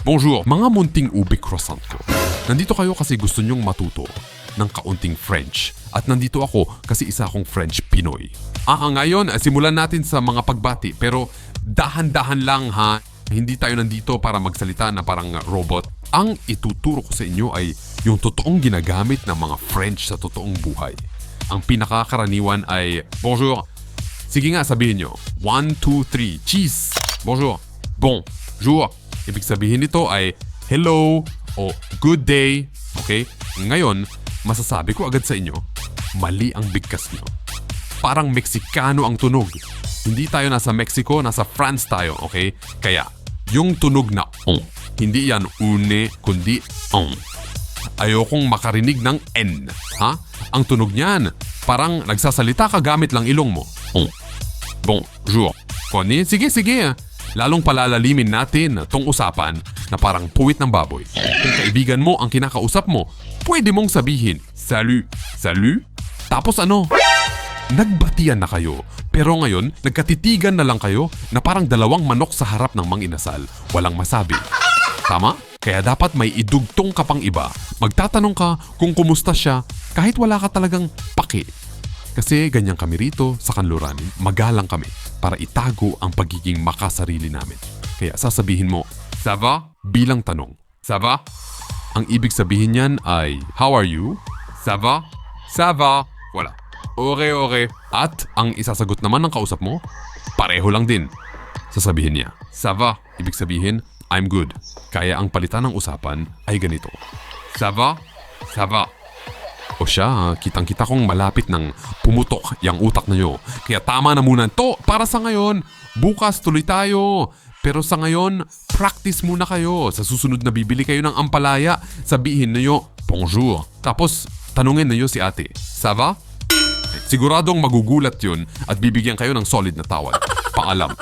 Bonjour, mga munting ube croissant ko. Nandito kayo kasi gusto nyong matuto ng kaunting French. At nandito ako kasi isa akong French Pinoy. Ah, ngayon, simulan natin sa mga pagbati. Pero dahan-dahan lang ha. Hindi tayo nandito para magsalita na parang robot. Ang ituturo ko sa inyo ay yung totoong ginagamit ng mga French sa totoong buhay. Ang pinakakaraniwan ay Bonjour. Sige nga, sabihin nyo. One, two, three. Cheese. Bonjour. Bonjour. Ibig sabihin nito ay hello o good day. Okay? Ngayon, masasabi ko agad sa inyo, mali ang bigkas nyo. Parang Meksikano ang tunog. Hindi tayo nasa Mexico, nasa France tayo, okay? Kaya, yung tunog na on, hindi yan une, kundi on. Ayokong makarinig ng N. Ha? Ang tunog niyan, parang nagsasalita ka gamit lang ilong mo. On. Bonjour. Connie, sige, sige. Lalong palalalimin natin tong usapan na parang puwit ng baboy. Kung kaibigan mo ang kinakausap mo, pwede mong sabihin, Salut, salut. Tapos ano? Nagbatian na kayo. Pero ngayon, nagkatitigan na lang kayo na parang dalawang manok sa harap ng manginasal. Walang masabi. Tama? Kaya dapat may idugtong ka pang iba. Magtatanong ka kung kumusta siya kahit wala ka talagang paki. Kasi ganyan kami rito sa kanluranin, magalang kami para itago ang pagiging makasarili namin. Kaya sasabihin mo, Sava? Bilang tanong. Sava? Ang ibig sabihin niyan ay, How are you? Sava? Sava? Wala. Okay, okay. At ang isasagot naman ng kausap mo, pareho lang din. Sasabihin niya, Sava? Ibig sabihin, I'm good. Kaya ang palitan ng usapan ay ganito. Sava? Sava? O siya, kitang-kita kong malapit ng pumutok yung utak na nyo. Kaya tama na muna to para sa ngayon. Bukas tuloy tayo. Pero sa ngayon, practice muna kayo. Sa susunod na bibili kayo ng ampalaya, sabihin niyo, bonjour. Tapos, tanungin niyo si ate, Sava? Siguradong magugulat yun at bibigyan kayo ng solid na tawad. Paalam.